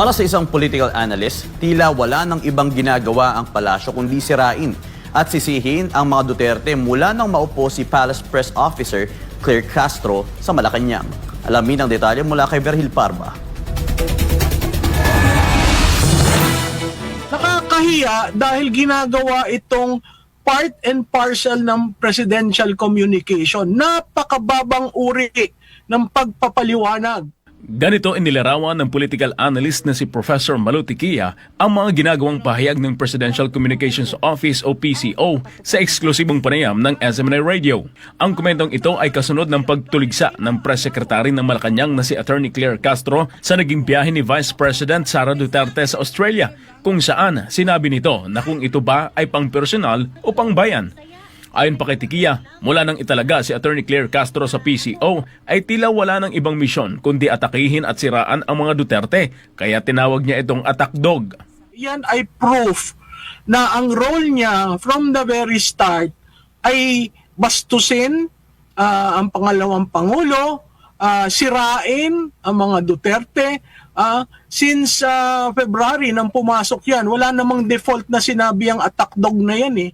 Para sa isang political analyst, tila wala ng ibang ginagawa ang palasyo kundi sirain at sisihin ang mga Duterte mula nang maupo si Palace Press Officer Claire Castro sa Malacanang. Alamin ang detalye mula kay Verhil Parba. Nakakahiya dahil ginagawa itong part and parcel ng presidential communication. Napakababang uri ng pagpapaliwanag. Ganito inilarawan ng political analyst na si Professor Maluti Kia ang mga ginagawang pahayag ng Presidential Communications Office o PCO sa eksklusibong panayam ng SMNA Radio. Ang komentong ito ay kasunod ng pagtuligsa ng Press Secretary ng Malacanang na si Attorney Claire Castro sa naging biyahe ni Vice President Sara Duterte sa Australia kung saan sinabi nito na kung ito ba ay pang-personal o pang-bayan. Ayon pa kay Tikia, mula nang italaga si Attorney Claire Castro sa PCO ay tila wala ng ibang misyon kundi atakihin at siraan ang mga Duterte kaya tinawag niya itong attack dog. Yan ay proof na ang role niya from the very start ay bastusin ah, ang pangalawang pangulo, ah, sirain ang mga Duterte. Ah, since ah, February nang pumasok yan, wala namang default na sinabi ang attack dog na yan eh.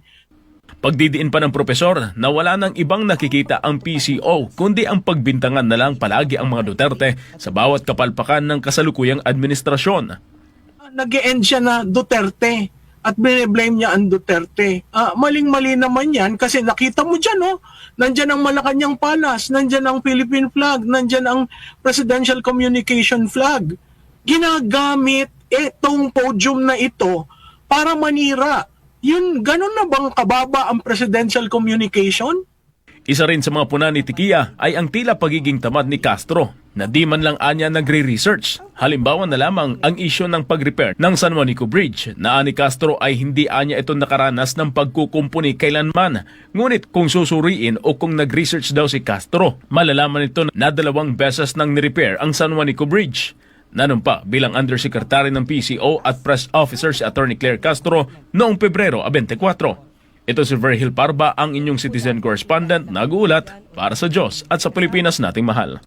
Pagdidiin pa ng propesor na wala nang ibang nakikita ang PCO kundi ang pagbintangan na lang palagi ang mga Duterte sa bawat kapalpakan ng kasalukuyang administrasyon. nag end siya na Duterte at bine-blame niya ang Duterte. Ah, maling-mali naman yan kasi nakita mo dyan, oh, nandyan ang Malacanang Palace, nandyan ang Philippine flag, nandyan ang Presidential Communication flag. Ginagamit itong podium na ito para manira. Yun, ganun na bang kababa ang presidential communication? Isa rin sa mga puna ni Tikia ay ang tila pagiging tamad ni Castro na di man lang anya nagre-research. Halimbawa na lamang ang isyo ng pag-repair ng San Juanico Bridge na ani Castro ay hindi anya ito nakaranas ng pagkukumpuni kailanman. Ngunit kung susuriin o kung nag-research daw si Castro, malalaman ito na dalawang beses nang ni-repair ang San Juanico Bridge. Nanumpa bilang Undersecretary ng PCO at Press Officer si Attorney Claire Castro noong Pebrero 24. Ito si Verhil Parba, ang inyong citizen correspondent, nag-uulat para sa Diyos at sa Pilipinas nating mahal.